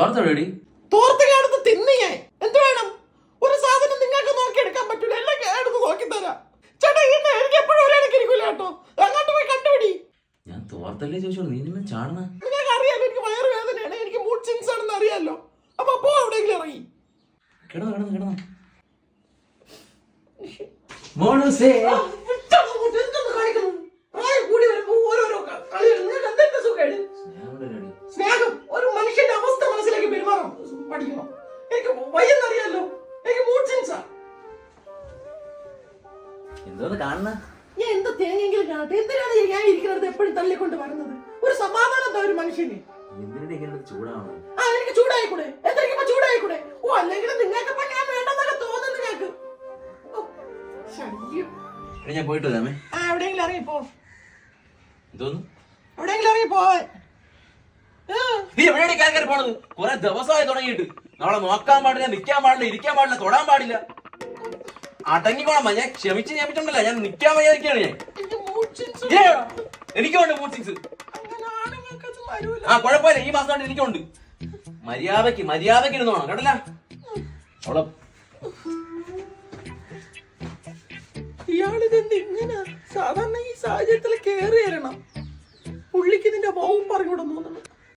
തോർത്തടി തോർത്ത് എടുത്ത് ഞാൻ. എന്ത് വേണം? ഒരു സാധനം നിങ്ങൾക്ക് നോക്കിയെടുക്കാൻ പറ്റൂല. എല്ലാം എടുത്ത് നോക്കി തരാം. ചേട്ടാ ഈ എനിക്ക് എപ്പോഴും ഒരേ ഇരിക്കൂല കേട്ടോ. അങ്ങോട്ട് പോയി കണ്ടുപിടി. ഞാൻ തോർത്തല്ലേ ചോദിച്ചോളൂ. നീ നിന്നെ ചാടണ നിങ്ങൾക്ക് അറിയാലോ എനിക്ക് വയറുവേദനയാണ് എനിക്ക് മൂഡ് സിങ്സ് ആണെന്ന് അറിയാലോ. അപ്പൊ പോ എവിടെയെങ്കിലും ഇറങ്ങി. കിടന്നു കിടന്നു കിടന്നു. മോണുസേ. പഠിക്കണം എനിക്ക് വയ്യെന്നറിയാലോ? എനിക്ക് മൂഡ് എന്തോന്ന് കാണുന്ന? ഞാൻ എന്താ തേങ്ങെങ്കിലും കാണട്ടെ? എന്തിനാണ് ഞാൻ ഇരിക്കുന്നത് എപ്പോഴും തള്ളിക്കൊണ്ട് വരുന്നത്? ഒരു സമാധാനം ഒരു മനുഷ്യന്? എന്തിനാ ഇങ്ങനെ ചൂടാവണം. ആ എനിക്ക് ചൂടായിക്കൂടെ? എന്തെങ്കിലും ചൂടായിക്കൂടെ? ഓ അല്ലെങ്കിൽ നിങ്ങൾക്കിപ്പോ ഞാൻ വേണ്ടെന്നൊക്കെ തോന്നുന്നു പോയിട്ട് വരാമേ. ആ എവിടെയെങ്കിലും ഇറങ്ങിപ്പോ. എന്തോന്ന്? എവിടെയെങ്കിലും ഇറങ്ങിപ്പോ. നീ എവിടെയാണ് കയറി പോണത്? കുറെ ദിവസമായി തുടങ്ങിയിട്ട്. നമ്മളെ നോക്കാൻ പാടില്ല നിൽക്കാൻ പാടില്ല ഇരിക്കാൻ പാടില്ല തൊടാൻ പാടില്ല. അടങ്ങിക്കോളാം ഞാൻ ക്ഷമിച്ച് ക്ഷമിച്ചിട്ടുണ്ടല്ല. ഞാൻ നിക്കാൻ വയ്യാതിരിക്കാണ് ഞാൻ. എനിക്കുണ്ട് വരൂല. ആ കുഴപ്പമില്ല. ഈ മാസം കൊണ്ട് എനിക്കുണ്ട് മര്യാദയ്ക്ക് മര്യാദയ്ക്ക് ഇരുന്നോണം കേട്ടല്ല? അവളെ ഇയാളിതെന്ത് ഇങ്ങനെ സാധാരണ ഈ സാഹചര്യത്തിൽ കേറി വരണം? പുള്ളിക്ക് ഇതിന്റെ ബോവും പറഞ്ഞു തോന്നുന്നു